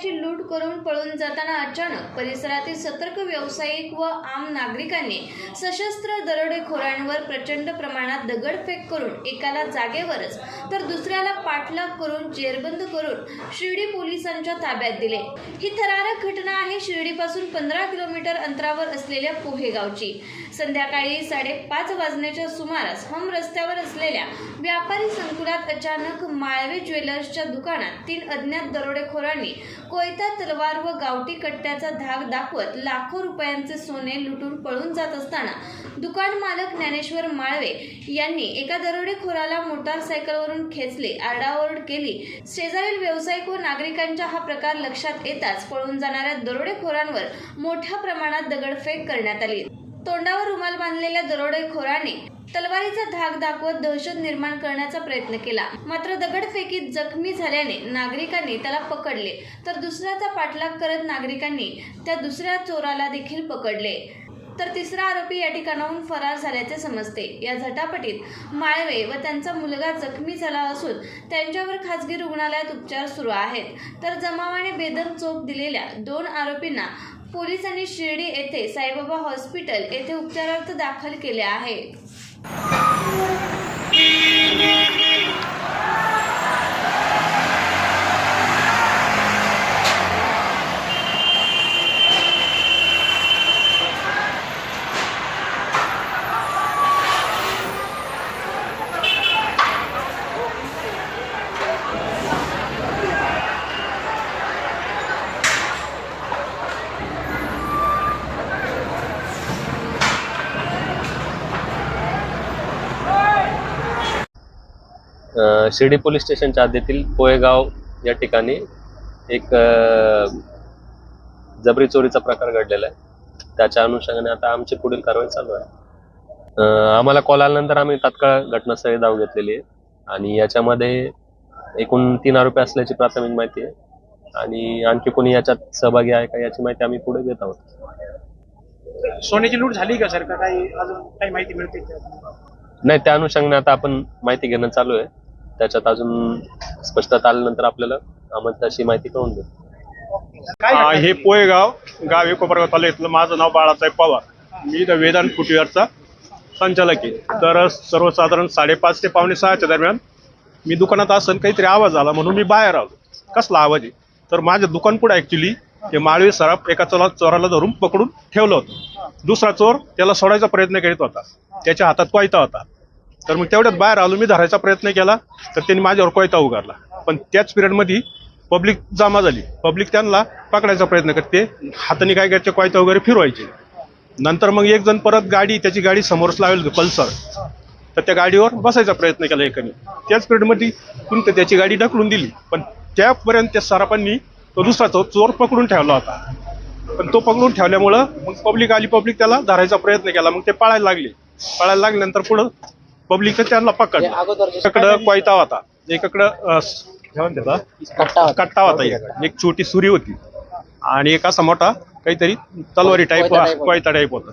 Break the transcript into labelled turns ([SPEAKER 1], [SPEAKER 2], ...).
[SPEAKER 1] सोन्याची लूट करून पळून जाताना अचानक परिसरातील सतर्क व्यावसायिक व आम नागरिकांनी सशस्त्र दरोडेखोरांवर प्रचंड प्रमाणात दगडफेक करून एकाला जागेवरच तर दुसऱ्याला पाठलाग करून जेरबंद करून शिर्डी पोलिसांच्या ताब्यात दिले. ही थरारक घटना आहे शिर्डीपासून पंधरा किलोमीटर अंतरावर असलेल्या पोहेगावची. संध्याकाळी साडेपाच वाजण्याच्या सुमारास हम रस्त्यावर असलेल्या व्यापारी संकुलात अचानक माळवे ज्वेलर्सच्या दुकानात तीन अज्ञात दरोडेखोरांनी कोयता तलवार व गावठी कट्ट्याचा धाक दाखवत लाखो रुपयांचे सोने लुटून पळून जात असताना दुकान मालक ज्ञानेश्वर माळवे यांनी एका दरोडेखोराला मोटारसायकलवरून खेचले आरडाओरड केली. शेजारील व्यावसायिक व नागरिकांच्या हा प्रकार लक्षात येताच पळून जाणाऱ्या दरोडेखोरांवर मोठ्या प्रमाणात दगडफेक करण्यात आली. तोंडावर रुमाल बांधलेल्या दरोडेखोराने तलवारीचा धाक दाखवत दहशत निर्माण करण्याचा प्रयत्न केला. मात्र दगडफेकीत जखमी झाल्याने नागरिकांनी त्याला पकडले. तर दुसऱ्याचा पाठलाग करत नागरिकांनी त्या दुसऱ्या चोराला देखील पकडले. तर तिसरा आरोपी या ठिकाणाहून फरार झाल्याचे समजते. या झटापटीत माळवे व त्यांचा मुलगा जखमी झाला असून त्यांच्यावर खासगी रुग्णालयात उपचार सुरू आहेत. तर जमावाने बेदम चोप दिलेल्या दोन आरोपींना पोलिसांनी शिर्डी येथे साईबाबा हॉस्पिटल येथे उपचारार्थ दाखल केले आहे.
[SPEAKER 2] शिर्डी पोलीस स्टेशनच्या हद्दीतील पोहेगाव या ठिकाणी एक जबरी चोरीचा प्रकार घडलेला आहे. त्याच्या अनुषंगाने आता आमची पुढील कारवाई चालू आहे. आम्हाला कॉल आल्यानंतर आम्ही तात्काळ घटनास्थळी धाव घेतलेली आहे. आणि याच्यामध्ये एकूण तीन आरोपी असल्याची प्राथमिक माहिती आहे. आणि आणखी कोणी याच्यात सहभागी आहे का याची माहिती आम्ही पुढे घेत आहोत.
[SPEAKER 3] सोन्याची लूट झाली का सर? काही अजून काही माहिती मिळते?
[SPEAKER 2] नाही त्या अनुषंगाने आता आपण माहिती घेणं चालू आहे. त्याच्यात अजून स्पष्टता आल्यानंतर आपल्याला आम्हाला तशी माहिती कळून
[SPEAKER 4] आ,
[SPEAKER 3] घटना
[SPEAKER 4] हे पोयगाव गाव आहे कोपरगाव तालुक्यातलं माझं नाव बाळासाहेब पवार. मी द वेदांत फुटवेअरचा संचालक आहे. तर सर्वसाधारण साडेपाच ते पावणे सहाच्या दरम्यान मी दुकानात असन काहीतरी आवाज आला म्हणून मी बाहेर आलो. कसला आवाज आहे? तर माझ्या दुकान पुढे ऍक्च्युली ते माळवी सराफ एका चोरा चोराला धरून पकडून ठेवलं होतं. दुसरा चोर त्याला सोडायचा प्रयत्न करीत होता. त्याच्या हातात कोयता होता. तर मग तेवढ्यात बाहेर आलो मी धरायचा प्रयत्न केला तर त्यांनी माझ्यावर कोयता उगारला. पण त्याच पिरियडमध्ये पब्लिक जमा झाली. पब्लिक त्यांना पकडायचा प्रयत्न करते. हाताने काय करायचे कोयता वगैरे फिरवायचे. नंतर मग एक जण परत गाडी त्याची गाडी समोरच लावेल पल्सर. तर त्या गाडीवर बसायचा प्रयत्न केला एकाने. त्याच पिरियडमध्ये कुणी तर त्याची गाडी ढकलून दिली. पण त्यापर्यंत त्या सरापांनी तो दुसरा चोर चोर पकडून ठेवला होता. पण तो पकडून ठेवल्यामुळं मग पब्लिक आली पब्लिक त्याला धरायचा प्रयत्न केला. मग ते पळायला लागले. पळायला लागल्यानंतर पुढं पब्लिक त्यांना पकडलं. एकाकडं कोयता होता एकाकडं कट्टा होता. एक. एक छोटी सुरी होती. आणि एक असा मोठा काहीतरी तलवारी टाईप कोयता टाईप होता.